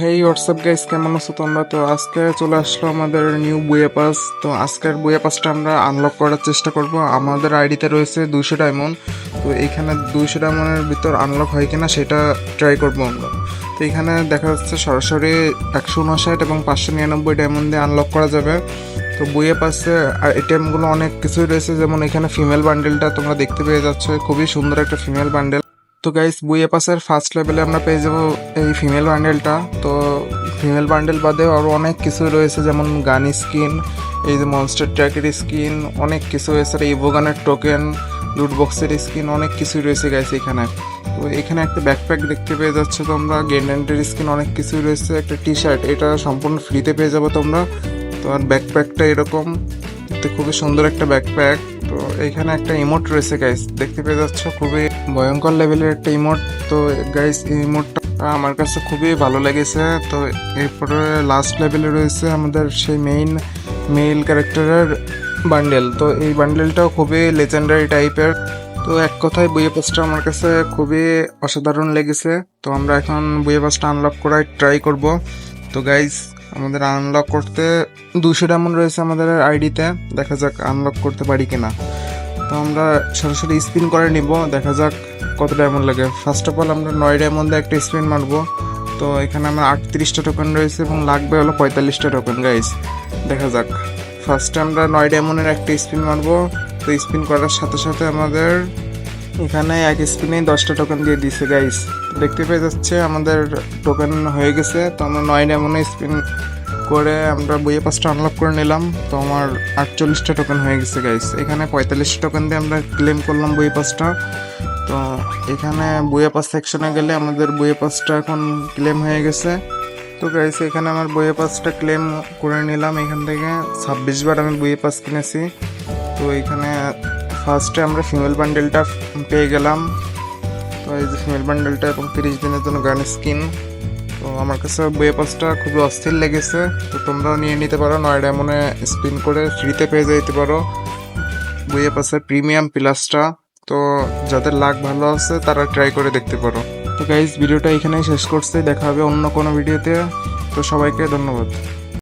হেই WhatsApp guys কেমন আছো তোমরা? তো আজকে চলে আসলো আমাদের নিউ বুয়ে পাস তো আজকের বুয়ে পাসটা আমরা আনলক করার চেষ্টা করব। আমাদের আইডিতে রয়েছে দুইশো ডায়মন্ড তো এখানে দুইশো ডায়মন্ডের ভিতর আনলক হয় কিনা সেটা ট্রাই করব আমরা। তো এখানে দেখা যাচ্ছে সরাসরি একশো উনষাট এবং পাঁচশো নিরানব্বই ডায়মন্ড দিয়ে আনলক করা যাবে। তো বইয়ে পাশে আইটেমগুলো অনেক কিছুই রয়েছে। যেমন এখানে ফিমেল বান্ডেলটা তোমরা দেখতে পেয়ে যাচ্ছ। খুবই সুন্দর একটা ফিমেল বান্ডেল তো গাইস বুয়ে পাসের ফার্স্ট লেভেলে আমরা পেয়ে যাব এই ফিমেল বান্ডেলটা তো ফিমেল বান্ডেল বাদেও আরও অনেক কিছু রয়েছে, যেমন গান স্কিন এই যে মনস্টার ট্র্যাকের স্কিন অনেক কিছু রয়েছে। ইভোগানের টোকেন লুট বক্সের স্কিন অনেক কিছুই রয়েছে গাইস এখানে। তো এখানে একটা ব্যাকপ্যাক দেখতে পেয়ে যাচ্ছ তোমরা গেন্ডেন্টের স্কিন অনেক কিছুই রয়েছে, একটা টি শার্ট এটা সম্পূর্ণ ফ্রিতে পেয়ে যাব তোমরা। তো আর ব্যাকপ্যাকটা এরকম। দেখতে খুবই সুন্দর একটা ব্যাকপ্যাক তো এখানে একটা ইমোট রয়েছে গাইস দেখতে পেয়ে যাচ্ছ, খুবই ভয়ঙ্কর লেভেলের একটা ইমোট তো গাইস এই ইমোটটা আমার কাছে খুবই ভালো লেগেছে। তো, এরপরে লাস্ট লেভেলে রয়েছে আমাদের সেই মেইন মেল ক্যারেক্টারের বান্ডেল তো, এই বান্ডেলটাও খুবই লেজেন্ডারি টাইপের তো, এক কথায় বইয়ে পাসটা আমার কাছে খুবই অসাধারণ লেগেছে। তো, আমরা এখন বইয়ে পাসটা আনলক করার ট্রাই করব। তো গাইস আমাদের আনলক করতে দুশো ডায়মন্ড রয়েছে আমাদের আইডিতে। দেখা যাক আনলক করতে পারি কিনা। তো আমরা সরাসরি স্পিন করে নিব। দেখা যাক কত ডায়মন্ড লাগে। ফার্স্ট অফ অল আমরা নয় ডায়মন্ডে একটা স্পিন মারবো। তো এখানে আমার আটত্রিশটা টোকেন রয়েছে এবং লাগবে হলো পঁয়তাল্লিশটা টোকেন গাইস দেখা যাক। ফার্স্টে আমরা নয় ডায়মন্ডের একটা স্পিন মারবো। তো স্পিন করার সাথে সাথে আমাদের এখানে এক স্পিনেই দশটা টোকেন দিয়ে দিছে গাইস দেখতে পেয়ে যাচ্ছে আমাদের টোকেন হয়ে গেছে। তো আমরা নয় ডায়মন্ডে স্পিন করে আমরা বইয়ে পাসটা আনলক করে নিলাম। তো আমার আটচল্লিশটা টোকেন হয়ে গেছে গাইস এখানে পঁয়তাল্লিশটা টোকেন দিয়ে আমরা ক্লেম করলাম বইয়ে পাসটা তো এখানে বইয়ে পাস সেকশনে গেলে আমাদের বইয়ে পাসটা এখন ক্লেম হয়ে গেছে। তো গাইস এখানে আমার বইয়ে পাসটা ক্লেম করে নিলাম। এখান থেকে ছাব্বিশ বার আমি বইয়ে পাস কিনেছি। তো এখানে ফার্স্টে আমরা ফিমেল বান্ডেলটা পেয়ে গেলাম। তো এই যে ফিমেল বান্ডেলটা এবং তিরিশ দিনের জন্য গান স্কিন। তো আমার কাছে বইয়ে পাসটা খুবই অস্থির লেগেছে। তো তোমরাও নিয়ে নিতে পারো, নয় ডায়মন্ডে স্পিন করে ফ্রিতে পেয়ে যেতে পারো। বইয়ে পাসের প্রিমিয়াম প্লাসটা। তো যাদের লাক ভালো আছে, তারা ট্রাই করে দেখতে পারো। তো গাইজ ভিডিওটা এখানেই শেষ করছে। দেখা হবে অন্য কোনো ভিডিওতে। তো সবাইকে ধন্যবাদ।